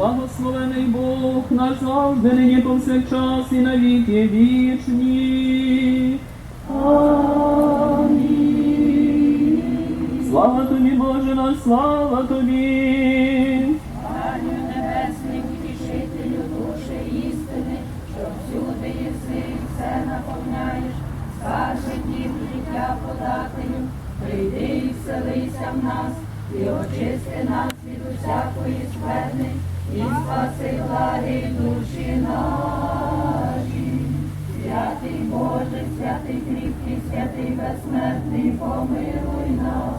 Благословений Бог наш завжди, нині повсякчас і на віки вічні. Слава тобі, Боже наш, слава тобі. Царю небесний, утішителю душі істини, що всюди єси, все наповняєш, скарби дім життя подателю, прийди і вселися в нас, і очисти нас від усякої скверни, і спаси благи душі наші. Святий Боже, святий кріпкий, святий безсмертний, помилуй нас.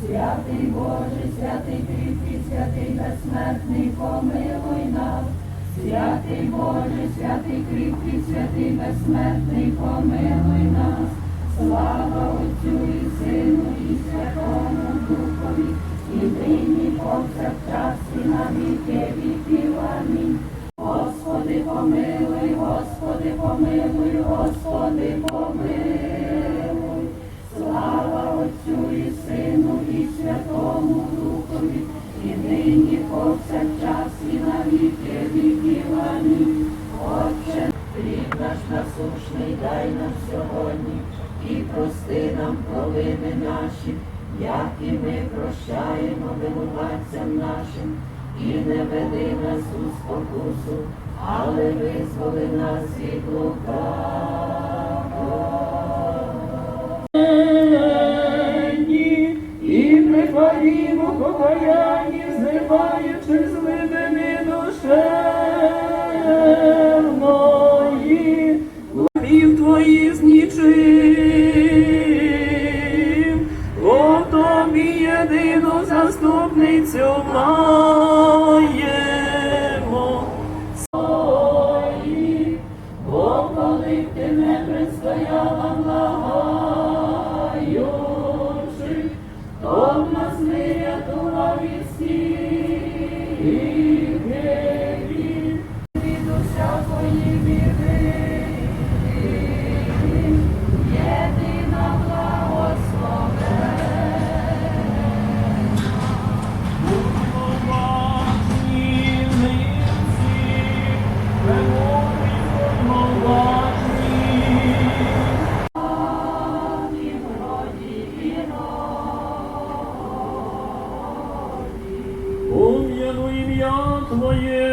Святий Боже, святий кріпкий, святий безсмертний, помилуй нас. Святий Боже, святий кріпкий, святий безсмертний, помилуй нас. Слава Отцю нині повсякчас, і на віки віків. Амінь. Господи, помилуй, Господи, помилуй, Господи, помилуй. Слава Отцю і Сину, і Святому Духові, і нині повсякчас, і на віки віків. Амінь. Отче, хліб наш насушний дай нам сьогодні, і прости нам провини наші, як і ми прощаємо винуватцям нашим, і не веди нас у спокусу, але визволи нас від лукавого. Ні, і прихвалімо покаянні, зливаючи злидини душевної, єдину заступницю маємо. Свої, Бо коли б ти не предстояла благаючи, то б нас не рятував і всіх ім'я Твоє,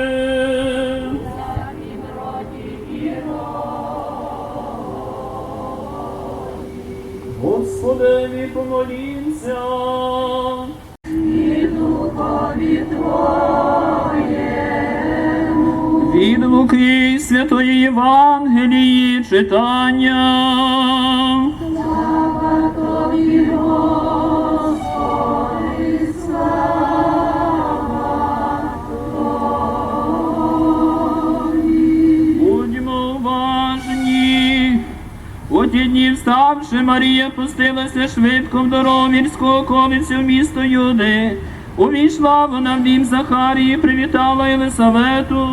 Господеві помолімся. Від Луки Святої Євангелії читання. Ті дні вставши, Марія пустилася швидко в дорогу мірського околицю в місто Юди. Увійшла вона в дім Захарії, привітала Єлисавету.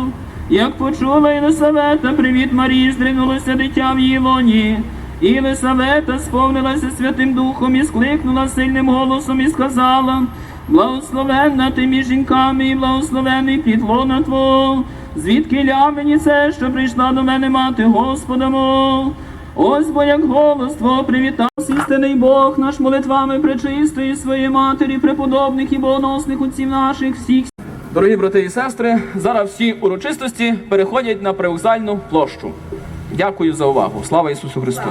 Як почула Єлисавета, привіт Марії, здринулося дитя в її лоні. Єлисавета сповнилася Святим Духом і скликнула сильним голосом і сказала: Благословенна ти між жінками, і благословений плід лона Твого. Звідки ля мені це, що прийшла до мене мати Господа мов? Ось бо як голос привітав істинний Бог наш молитвами пречистої своєї матері, преподобних і богоносних отців наших всіх. Дорогі брати і сестри, зараз всі урочистості переходять на привокзальну площу. Дякую за увагу. Слава Ісусу Христу!